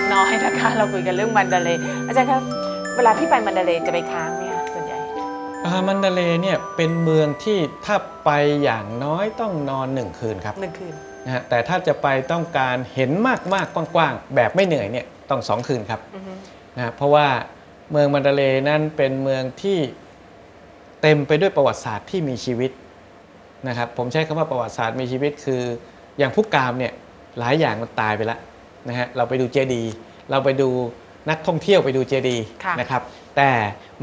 ลือเวลาอีกเล็กน้อยนะคะ เราคุยกันเรื่องมันดาเลย์อาจารย์ครับเวลาที่ไปมันดาเลย์จะไปค้างไหมคะส่วนใหญ่อ่ามันดาเลย์เนี่ยเป็นเมืองที่ถ้าไปอย่างน้อยต้องนอนหนึ่งคืนครับหนึ่งคืนนะฮะแต่ถ้าจะไปต้องการเห็นมากมากๆกว้างๆ แบบไม่เหนื่อยเนี่ยต้องสองคืนครับอือฮึนะฮะเพราะว่าเมืองมันดาเลย์นั้นเป็นเมืองที่เต็มไปด้วยประวัติศาสตร์ที่มีชีวิตนะครับผมใช้คำว่าประวัติศาสตร์มีชีวิตคือ อย่างพุกกามเนี่ยหลายอย่างมันตายไปแล้ว นะฮะเราไปดูเจดีย์เราไปดูนักท่องเที่ยวไปดูเจดีย์ค่ะ นะครับ แต่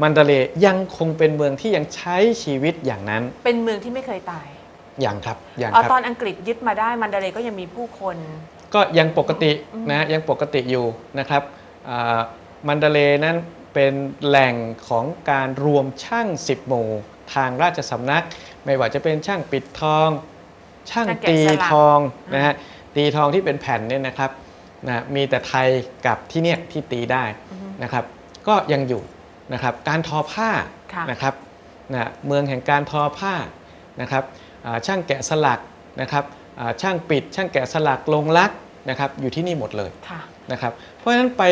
มันดาเลย์ยังคงเป็นเมืองที่ยังใช้ชีวิตอย่างนั้นเป็นเมืองที่ไม่เคยตายอย่างครับอย่างเอาครับตอนอังกฤษยึดมาได้มันดาเลย์ก็ยังมีผู้คน ก็ยังปกติอืม นะยังปกติอยู่นะครับอ่ามันดาเลย์นั้นเป็นแหล่งของการรวมช่าง 10 หมู่ ทางราชสำนัก ไม่ว่าจะเป็นช่างปิดทอง ช่างช่างแกะตีสลักทองอืมนะฮะตีทองที่เป็นแผ่นเนี่ยนะครับ นะมีแต่ไทยกับที่เนี่ยที่ตีได้อือฮึนะครับ ก็ยังอยู่นะครับการทอผ้าค่ะนะครับนะเมืองแห่งการทอผ้านะครับอ่าช่างแกะสลักนะครับอ่าช่างปิด ช่างแกะสลักลงลักษณ์นะครับอยู่ที่นี่หมดเลยค่ะนะครับเพราะฉะนั้นไป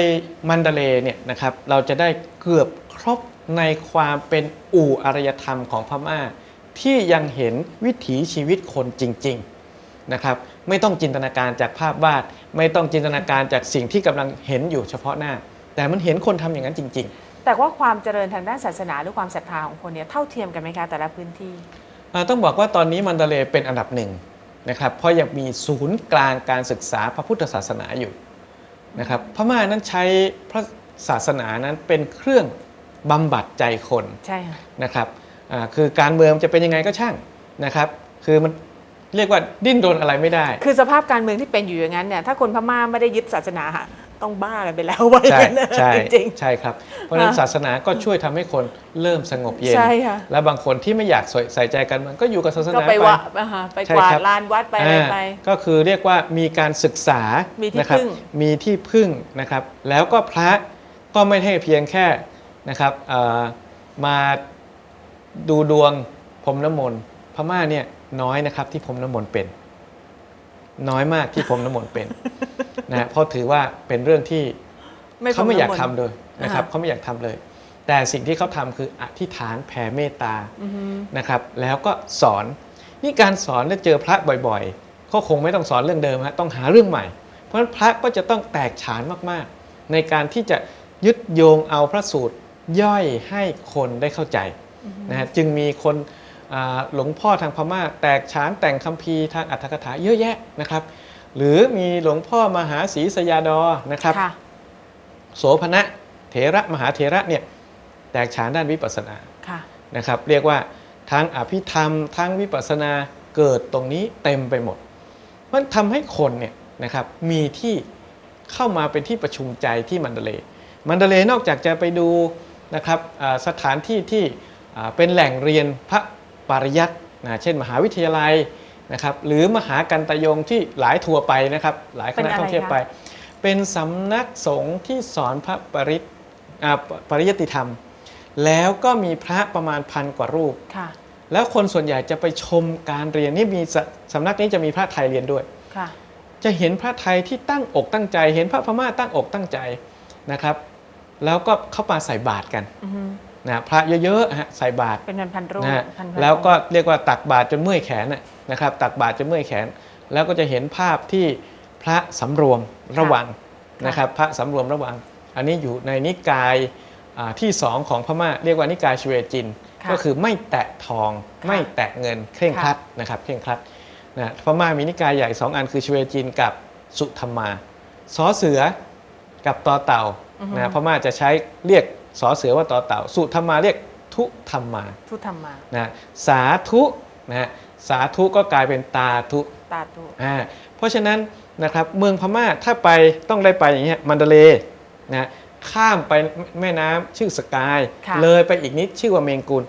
มันดาเลย์เนี่ยนะครับเราจะได้เกือบครบในความเป็นอู่อารยธรรมของพม่า ที่ยังเห็นวิถีชีวิตคนจริง ๆนะครับ ไม่ต้องจินตนาการจากภาพวาด ไม่ต้องจินตนาการจากสิ่งที่กำลังเห็นอยู่เฉพาะหน้า แต่มันเห็นคนทำอย่างนั้นจริง ๆ แต่ว่าความเจริญทางด้านศาสนาหรือความศรัทธาของคนเนี่ยเท่าเทียมกันไหมคะแต่ละพื้นที่อ่าต้องบอกว่าตอนนี้มันดาเลย์เป็นอันดับหนึ่งนะครับเพราะยังมีศูนย์กลางการศึกษาพระพุทธศาสนาอยู่นะครับพม่านั้นใช้พระศาสนานั้นเป็นเครื่องบำบัดใจคนใช่ค่ะนะครับอ่าคือการเมืองจะเป็นยังไงก็ช่างนะครับ คือมัน เรียกว่าดิ้นรนอะไรไม่ได้ คือสภาพการเมืองที่เป็นอยู่อย่างนั้นเนี่ยถ้าคนพม่าไม่ได้ยึดศาสนาค่ะต้องบ้ากันไปแล้วว่าอใช่ย่างนั้นใช่จริงใช่ครับ เพราะฉะนั้นค่ะศาสนาก็ช่วยทำให้คนเริ่มสงบเย็นใช่ค่ะและบางคนที่ไม่อยากใส่ใส่ใจกันมันก็อยู่กับศาสก็นาไปไปวะอ่าฮะไปใช่กวาดครับลานวัดไปอะไรไปอ่าก็คือเรียกว่ามีการศึกษามีที่นะครับพึ่งมีที่พึ่งนะครับ แล้วก็พระก็ไม่ให้เพียงแค่นะครับเอ่อมาดูดวงพรมน้ำมนต์ พม่าเนี่ยน้อยนะครับที่พรมน้ำมนต์เป็น น้อยมากที่พรมน้ำมนต์เป็นนะฮะเพราะถือว่าเป็นเรื่องที่เขาไม่อยากทำเลยนะครับอ่าเขาไม่อยากทำเลย แต่สิ่งที่เขาทำคืออธิษฐานแผ่เมตตาอือฮึนะครับ แล้วก็สอนนี่การสอนแล้วเจอพระบ่อยๆก็คงไม่ต้องสอนเรื่องเดิมฮะต้องหาเรื่องใหม่ เพราะฉะนั้นพระก็จะต้องแตกฉานมากๆ ในการที่จะยึดโยงเอาพระสูตรย่อยให้คนได้เข้าใจนะฮะจึงมีคนอ่า หลวงพ่อทางพม่า แตกฉานแต่งคัมภีร์ทางอัตถกถาเยอะแยะนะครับ หรือมีหลวงพ่อมหาศรีสยาดอนะครับค่ะโสพณะเถระมหาเถระเนี่ยแตกฉานด้านวิปัสสนาค่ะนะครับเรียกว่าทั้งอภิธรรมทั้งวิปัสสนาเกิดตรงนี้เต็มไปหมด มันทำให้คนเนี่ยนะครับมีที่เข้ามาเป็นที่ประชุมใจที่มันเดเลย์มันเดเลย์นอกจากจะไปดูนะครับอ่าสถานที่ที่อ่าเป็นแหล่งเรียนพระ ปริยัตินะเช่น มหาวิทยาลัยนะครับหรือมหากันตยงที่หลายทัวร์ไปนะครับหลายคเป็นณะอะไรท่องเที่ยวคะไป เป็นสำนักสงฆ์ที่สอนพระปริตอ่าปริยติธรรม แล้วก็มีพระประมาณพันกว่ารูปค่ะแล้วคนส่วนใหญ่จะไปชมการเรียนนี่มีสสำนักนี้จะมีพระไทยเรียนด้วยค่ะจะเห็นพระไทยที่ตั้งอกตั้งใจ เห็นพระพม่าตั้งอกตั้งใจนะครับ แล้วก็เข้ามาใส่บาตรกันอือฮึ นะพระเยอะๆฮะใส่บาตรเป็นพันพันๆรูปนะฮะพันๆแล้วก็องค์เรียกว่าตักบาตรจนเมื่อยแขนน่ะนะครับ ตักบาตรจนเมื่อยแขน แล้วก็จะเห็นภาพที่พระสำรวมระวังนะครับพระสำรวมระวัง อันนี้อยู่ในนิกายอ่าที่สองของพม่าเรียกว่านิกายชเวจินค่ะก็คือไม่แตะทองค่ะไม่แตะเงินเคร่งครัดนะครับเคร่งครัดนะพม่ามีนิกายใหญ่2อันคือชเวจินกับสุธรรมาสอเสือกับตอเต่าอือฮึนะพม่าจะใช้เรียก สอเสือว่าตอเต่า สุธรรมาเรียกทุธรรมา ทุธรรมานะสาธุนะฮะสาธุก็กลายเป็นตาธุตาตุอ่าเพราะฉะนั้นนะครับเมืองพม่าถ้าไปต้องได้ไปอย่างเงี้ยมันเดเลย์นะข้ามไปแม่น้ำชื่อสกายค่ะเลยไปอีกนิดชื่อว่าเมงกุล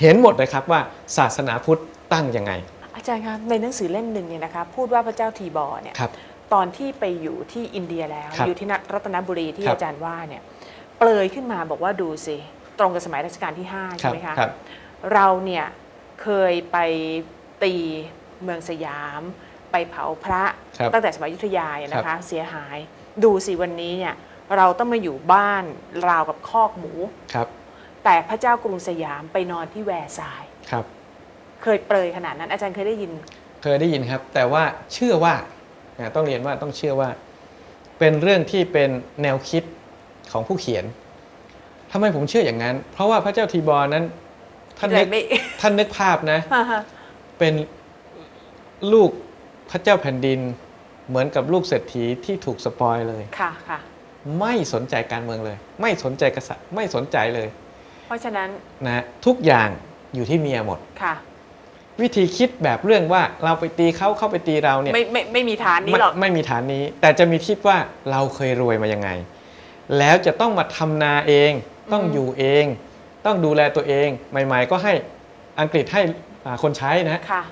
เห็นหมดเลยครับว่าศาสนาพุทธตั้งยังไง อาจารย์ครับในหนังสือเล่มหนึ่งเนี่ยนะคะพูดว่าพระเจ้าทีบอร์เนี่ยครับตอนที่ไปอยู่ที่อินเดียแล้วครับอยู่ที่รัตนบุรีที่ครับอาจารย์ว่าเนี่ยเปลยขึ้นมาบอกว่าดูสิ ตรงกับสมัยรัชกาลที่5คใช่รับไหมคะ ครับ เราเนี่ยเคยไปตีเมืองสยาม ไปเผาพระครับตั้งแต่สมัยอยุธยาเนี่ยนะคะเสียหาย ดูสิวันนี้เนี่ยเราต้องมาอยู่บ้านราวกับคอกหมู ครับ แต่พระเจ้ากรุงสยามไปนอนที่แวร์ซายน์ครับ เคยเปรยขนาดนั้น อาจารย์เคยได้ยิน เคยได้ยินครับ แต่ว่าเชื่อว่าอ่าต้องเรียนว่าต้องเชื่อว่า เป็นเรื่องที่เป็นแนวคิด ของผู้เขียนทำไมผมเชื่ออย่างนั้น เพราะว่าพระเจ้าทีบอร์นั้นท่านนึกไม่ ท่านนึกภาพนะฮ่าฮ่าเป็นลูกพระเจ้าแผ่นดิน เหมือนกับลูกเศรษฐีที่ถูกสปอยเลย ค่ะค่ะ ไม่สนใจการเมืองเลย ไม่สนใจกษัตริย์ไม่สนใจเลย เพราะฉะนั้นนะทุกอย่างอยู่ที่เมียหมด ค่ะ วิธีคิดแบบเรื่องว่าเราไปตีเขาเข้าไปตีเราเนี่ยไม่ไม่ไม่มีฐานนี้ไม่หรอกไม่มีฐานนี้ แต่จะมีคิดว่าเราเคยรวยมายังไง แล้วจะต้องมาทำนาเอง ต้องอืมอยู่เอง ต้องดูแลตัวเอง ใหม่ ๆ ก็ให้อังกฤษให้อ่าคนใช้นะค่ะ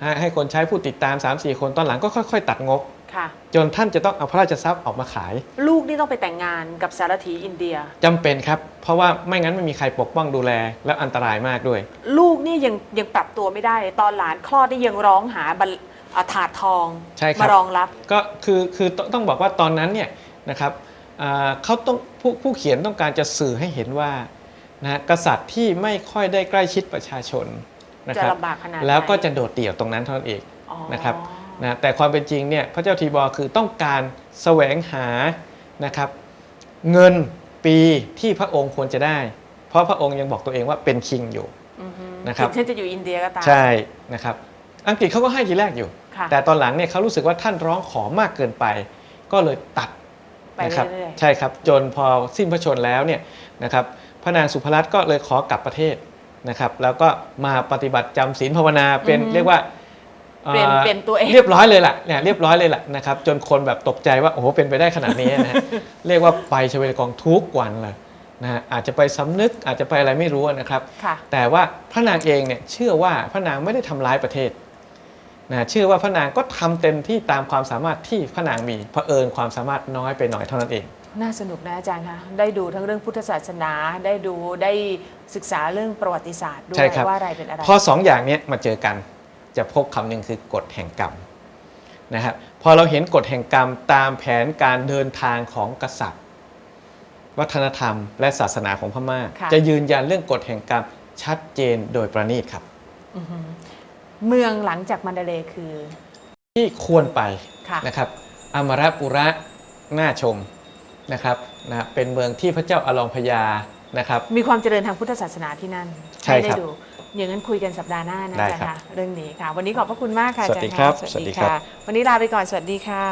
ให้ให้คนใช้ผู้ติดตาม 3-4 คนตอนหลังก็ค่อย ๆ ตัดงบค่ะจนท่านจะต้องเอาพระราชทรัพย์ออกมาขาย ลูกนี่ต้องไปแต่งงานกับสารถีอินเดียจำเป็นครับ เพราะว่าไม่งั้นไม่มีใครปกป้องดูแล แล้วอันตรายมากด้วย ลูกนี่ยังยังปรับตัวไม่ได้เลยตอนหลานคลอดนี่ยังร้องหาบัลอ่าถาดทองใช่ครับมารองรับ ก็คือคือต้องต้องบอกว่าตอนนั้นเนี่ยนะครับอ่า เขาต้องผู้ผู้เขียนต้องการจะสื่อให้เห็นว่านะกษัตริย์ที่ไม่ค่อยได้ใกล้ชิดประชาชนนะจะครับลำบากขนาดไหนแล้วก็จะโดดเดี่ยวตรงนั้นเท่านั้นเองอ๋อนะครับนะแต่ความเป็นจริงเนี่ยพระเจ้าทีบอร์คือต้องการแสวงหานะครับ เงินปีที่พระองค์ควรจะได้ เพราะพระองค์ยังบอกตัวเองว่าเป็นคิงอยู่อือฮึนะครับถึงฉันจะอยู่อินเดียก็ตามใช่นะครับ อังกฤษเขาก็ให้ทีแรกอยู่ค่ะแต่ตอนหลังเนี่ยเขารู้สึกว่าท่านร้องขอมากเกินไป ก็เลยตัด ไปนะครับเรื่อยใช่ครับจนพอสิ้นพระชนม์แล้วเนี่ยนะครับพระนางสุภรัตน์ก็เลยขอกลับประเทศนะครับ แล้วก็มาปฏิบัติจำศีลภาวนาเป็นเรียกว่าๆเปลี่ยนอ่อ เปลี่ยนตัวเอง เรียบร้อยเลยล่ะเนี่ยเรียบร้อยเลยล่ะนะครับจนคนแบบตกใจว่าโอ้โหเป็นไปได้ขนาดนี้นะฮะ เรียกว่าไปชเวลกองทุกวันเลยนะฮะอาจจะไปสำนึกอาจจะไปอะไรไม่รู้นะครับ ค่ะ แต่ว่าพระนางเองเนี่ยเชื่อว่าพระนางไม่ได้ทำร้ายประเทศ นะเชื่อว่าพระนางก็ทำเต็มที่ตามความสามารถที่พระนางมีเผอิญความสามารถน้อยไปหน่อยเท่านั้นเอง น่าสนุกนะอาจารย์คะได้ดูทั้งเรื่องพุทธศาสนาได้ดูได้ศึกษาเรื่องประวัติศาสตร์ด้วใช่ยครับว่าอะไรเป็นอะไรพอสองอย่างเนี้ยมาเจอกัน จะพบคำหนึ่งคือกฎแห่งกรรมนะครับพอเราเห็นกฎแห่งกรรมตามแผนการเดินทางของกษัตริย์ วัฒนธรรม และศาสนาของพม่าค่ะจะยืนยันเรื่องกฎแห่งกรรมชัดเจนโดยประณีตครับอือฮึ เมืองหลังจากมันเดเลคือ ที่ควรไปะนะครับอมรปุระน่าชมนะครับนะเป็นเมืองที่พระเจ้าอลองพญานะครับ มีความเจริญทางพุทธศาสนาที่นั่นใช่ครับได้ดูอย่างนั้นคุยกันสัปดาห์หน้านะคะเรื่องนี้ค่ะ วันนี้ขอบพระคุณมากค่ะอาจารย์สวัสดีครับสวัสดีค่ะวันนี้ลาไปก่อนสวัสดีค่ะ